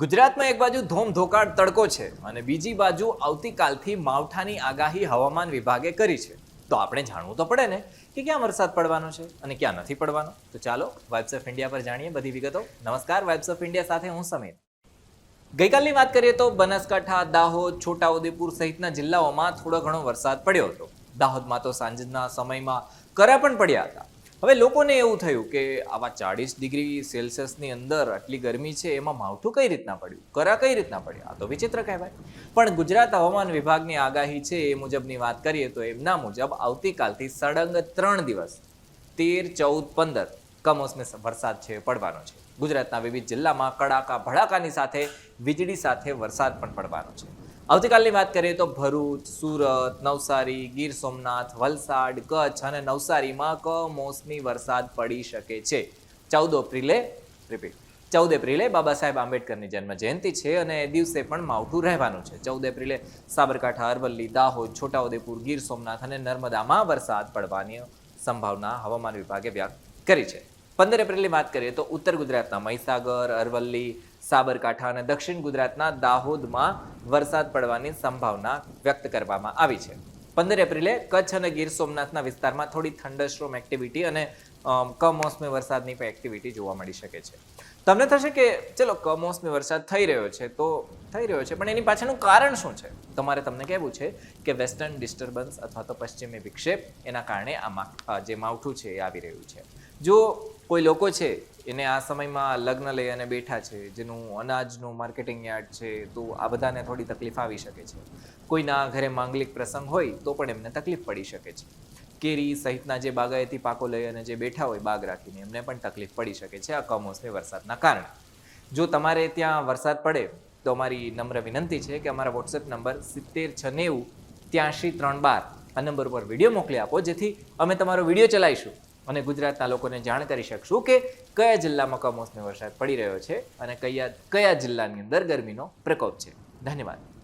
ગુજરાતમાં એક બાજુ ધોમધોકાળ તડકો છે અને બીજી બાજુ આવતીકાલથી માવઠાની આગાહી હવામાન વિભાગે કરી છે. તો આપણે જાણવું તો પડે ને કે ક્યાં વરસાદ પડવાનો છે અને ક્યાં નથી પડવાનો. તો ચાલો વાઇબ્સ ઓફ ઇન્ડિયા પર જાણીએ બધી વિગતો. નમસ્કાર વાઇબ્સ ઓફ ઇન્ડિયા સાથે હું સમીર. ગઈકાલની વાત કરીએ તો બનાસકાંઠા, દાહોદ, છોટાઉદેપુર સહિતના જિલ્લાઓમાં થોડો ઘણો વરસાદ પડ્યો હતો. દાહોદમાં તો સાંજના સમયમાં કરા પણ પડ્યા હતા. હવે લોકોને એવું થયું કે આવા ચાળીસ ડિગ્રી સેલ્સિયસની અંદર આટલી ગરમી છે, એમાં માવઠું કઈ રીતના પડ્યું? કરા કઈ રીતના પડ્યા? આ તો વિચિત્ર કહેવાય. પણ ગુજરાત હવામાન વિભાગની આગાહી છે એ મુજબની વાત કરીએ તો એમના મુજબ આવતીકાલથી સળંગ ત્રણ દિવસ, તેર, ચૌદ, પંદર કમોસમી વરસાદ છે, પડવાનો છે. ગુજરાતના વિવિધ જિલ્લામાં કડાકા ભડાકાની સાથે, વીજળી સાથે વરસાદ પણ પડવાનો છે. આવતીકાલની વાત કરીએ તો ભરૂચ, સુરત, નવસારી, ગીર સોમનાથ, વલસાડ, કચ્છ અને નવસારીમાં કમોસમી વરસાદ પડી શકે છે. ચૌદ એપ્રિલે રિપીટ ચૌદ એપ્રિલે બાબા સાહેબ આંબેડકરની જન્મ જયંતિ છે અને એ દિવસે પણ માવઠું રહેવાનું છે. ચૌદ એપ્રિલે સાબરકાંઠા, અરવલ્લી, દાહોદ, છોટાઉદેપુર, ગીર સોમનાથ અને નર્મદામાં વરસાદ પડવાની સંભાવના હવામાન વિભાગે વ્યક્ત કરી છે. પંદર એપ્રિલની વાત કરીએ તો ઉત્તર ગુજરાતના મહીસાગર, અરવલ્લી સાબરકાંઠા અને દક્ષિણ ગુજરાતના દાહોદમાં વરસાદ પડવાની સંભાવના વ્યક્ત કરવામાં આવી છે. પંદર એપ્રિલે કચ્છ અને ગીર સોમનાથના વિસ્તારમાં થોડી થંડરસ્ટ્રોમ એક્ટિવિટી અને કમોસમી વરસાદની પણ એક્ટિવિટી જોવા મળી શકે છે. તમને થશે કે, ચલો, કમોસમી વરસાદ થઈ રહ્યો છે તો થઈ રહ્યો છે, પણ એની પાછળનું કારણ શું છે? તમારે તમને કહેવું છે કે વેસ્ટર્ન ડિસ્ટર્બન્સ અથવા તો પશ્ચિમી વિક્ષેપ એના કારણે આમાં જે માવઠું છે એ આવી રહ્યું છે. જો કોઈ લોકો છે એને આ સમયમાં લગ્ન લઈ અને બેઠા છે, જેનું અનાજનું માર્કેટિંગ યાર્ડ છે, તો આ બધાને થોડી તકલીફ આવી શકે છે. કોઈના ઘરે માંગલિક પ્રસંગ હોય, તો પણ એમને તકલીફ પડી શકે છે. કેરી સહિતના જે બાગાયતી પાકો લઈ અને જે બેઠા હોય બાગ રાખીને, એમને પણ તકલીફ પડી શકે છે, આ કમોસમી વરસાદના કારણે. જો તમારે ત્યાં વરસાદ પડે, તો અમારી નમ્ર વિનંતી છે કે અમારા વોટ્સએપ નંબર સિત્તેર છ નેવું ત્યાંશી ત્રણ બાર આ નંબર પર વીડિયો મોકલી આપો, જેથી અમે તમારો વીડિયો ચલાવીશું. અને ગુજરાતના લોકોને જાણ કરી શકશું કે કયા જિલ્લામાં કમોસમી વરસાદ પડી રહ્યો છે અને કયા કયા જિલ્લાની અંદર ગરમીનો પ્રકોપ છે. ધન્યવાદ.